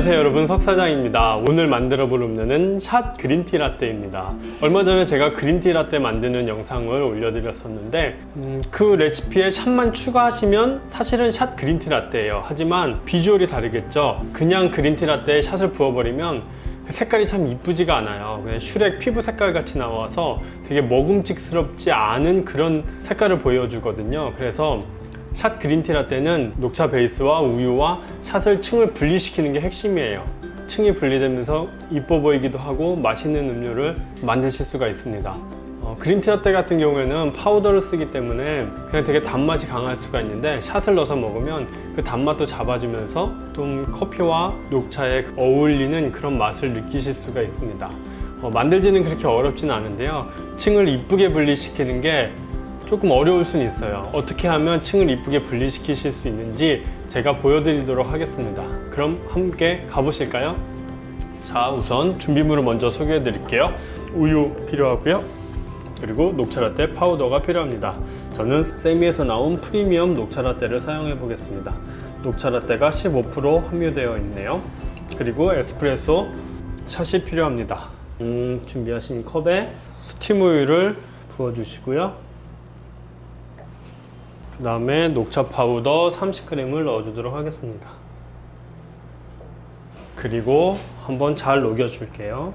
안녕하세요 여러분. 석사장입니다. 오늘 만들어 볼 음료는 샷 그린티 라떼입니다. 얼마 전에 제가 그린티 라떼 만드는 영상을 올려드렸었는데 음, 그 레시피에 샷만 추가하시면 사실은 샷 그린티 라떼예요. 하지만 비주얼이 다르겠죠? 그냥 그린티 라떼에 샷을 부어버리면 그 색깔이 참 이쁘지가 않아요. 그냥 슈렉 피부 색깔 같이 나와서 되게 먹음직스럽지 않은 그런 색깔을 보여주거든요. 그래서 샷 그린티 라떼는 녹차 베이스와 우유와 샷을 층을 분리시키는 게 핵심이에요. 층이 분리되면서 이뻐 보이기도 하고 맛있는 음료를 만드실 수가 있습니다. 어, 그린티 라떼 같은 경우에는 파우더를 쓰기 때문에 그냥 되게 단맛이 강할 수가 있는데 샷을 넣어서 먹으면 그 단맛도 잡아주면서 좀 커피와 녹차에 어울리는 그런 맛을 느끼실 수가 있습니다. 어, 만들지는 그렇게 어렵지는 않은데요. 층을 이쁘게 분리시키는 게 조금 어려울 수는 있어요. 어떻게 하면 층을 이쁘게 분리시키실 수 있는지 제가 보여드리도록 하겠습니다. 그럼 함께 가보실까요? 자, 우선 준비물을 먼저 소개해 드릴게요. 우유 필요하고요. 그리고 녹차라떼 파우더가 필요합니다. 저는 세미에서 나온 프리미엄 녹차라떼를 사용해 보겠습니다. 녹차라떼가 15% 함유되어 있네요. 그리고 에스프레소 샷이 필요합니다. 음, 준비하신 컵에 스팀 우유를 부어주시고요. 그 다음에 녹차 파우더 30g을 넣어주도록 하겠습니다. 그리고 한번 잘 녹여줄게요.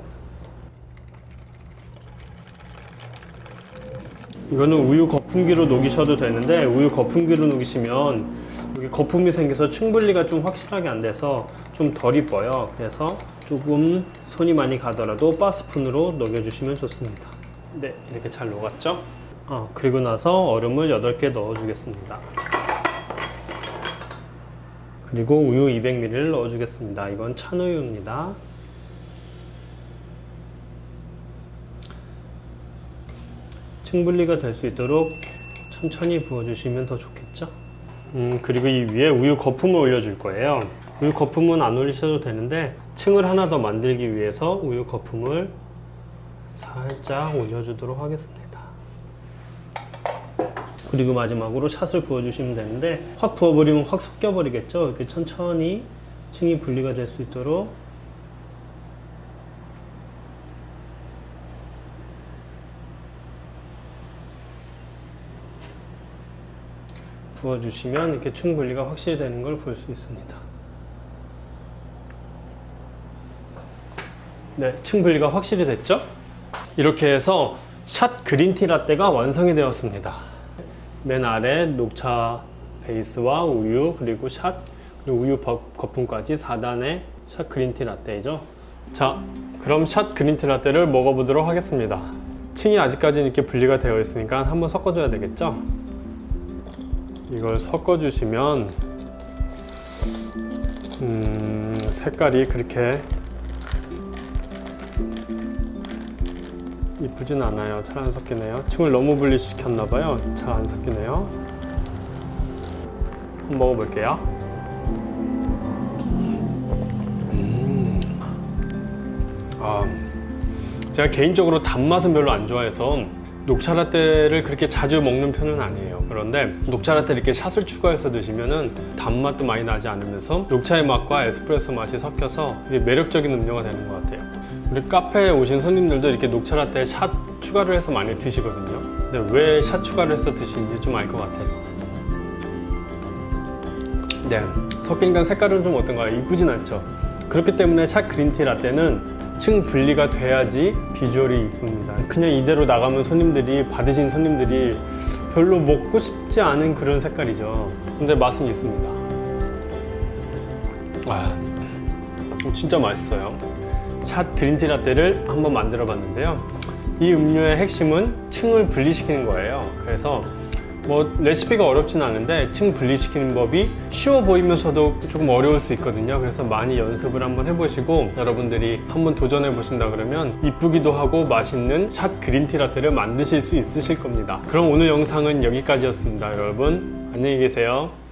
이거는 우유 거품기로 녹이셔도 되는데 우유 거품기로 녹이시면 여기 거품이 생겨서 충분리가 좀 확실하게 안 돼서 좀 덜 이뻐요. 그래서 조금 손이 많이 가더라도 바스푼으로 녹여주시면 좋습니다. 네, 이렇게 잘 녹았죠? 어, 그리고 나서 얼음을 8개 넣어주겠습니다. 그리고 우유 200ml를 넣어주겠습니다. 이건 찬우유입니다. 층분리가 될 수 있도록 천천히 부어주시면 더 좋겠죠? 음, 그리고 이 위에 우유 거품을 올려줄 거예요. 우유 거품은 안 올리셔도 되는데 층을 하나 더 만들기 위해서 우유 거품을 살짝 올려주도록 하겠습니다. 그리고 마지막으로 샷을 부어주시면 되는데 확 부어버리면 확 섞여버리겠죠. 이렇게 천천히 층이 분리가 될 수 있도록 부어주시면 이렇게 층 분리가 확실히 되는 걸 볼 수 있습니다. 네, 층 분리가 확실히 됐죠? 이렇게 해서 샷 그린티 라떼가 완성이 되었습니다. 맨 아래 녹차 베이스와 우유 그리고 샷 그리고 우유 거품까지 4단의 샷 그린티 라떼이죠. 자, 그럼 샷 그린티 라떼를 먹어보도록 하겠습니다. 층이 아직까지 이렇게 분리가 되어 있으니까 한번 섞어줘야 되겠죠? 이걸 섞어주시면 음, 색깔이 그렇게 이쁘진 않아요. 잘 안 섞이네요. 층을 너무 분리시켰나 봐요. 잘 안 섞이네요. 한번 먹어볼게요. 음. 아, 제가 개인적으로 단맛은 별로 안 좋아해서 녹차 라떼를 그렇게 자주 먹는 편은 아니에요. 그런데 녹차 라떼 이렇게 샷을 추가해서 드시면은 단맛도 많이 나지 않으면서 녹차의 맛과 에스프레소 맛이 섞여서 되게 매력적인 음료가 되는 것 같아요. 우리 카페에 오신 손님들도 이렇게 녹차 라떼에 샷 추가를 해서 많이 드시거든요. 근데 왜 샷 추가를 해서 드시는지 좀 알 것 같아요. 네, 섞인 간 색깔은 좀 어떤가요? 이쁘진 않죠? 그렇기 때문에 샷 그린티 라떼는 층 분리가 돼야지 비주얼이 이쁩니다. 그냥 이대로 나가면 손님들이 받으신 손님들이 별로 먹고 싶지 않은 그런 색깔이죠. 근데 맛은 있습니다. 아, 진짜 맛있어요. 샷 그린티 라떼를 한번 만들어 봤는데요. 이 음료의 핵심은 층을 분리시키는 거예요. 그래서 뭐 레시피가 어렵진 않은데 층 분리시키는 법이 쉬워 보이면서도 조금 어려울 수 있거든요 그래서 많이 연습을 한번 해보시고 여러분들이 한번 도전해 보신다 그러면 이쁘기도 하고 맛있는 샷 그린티 라떼를 만드실 수 있으실 겁니다 그럼 오늘 영상은 여기까지였습니다 여러분 안녕히 계세요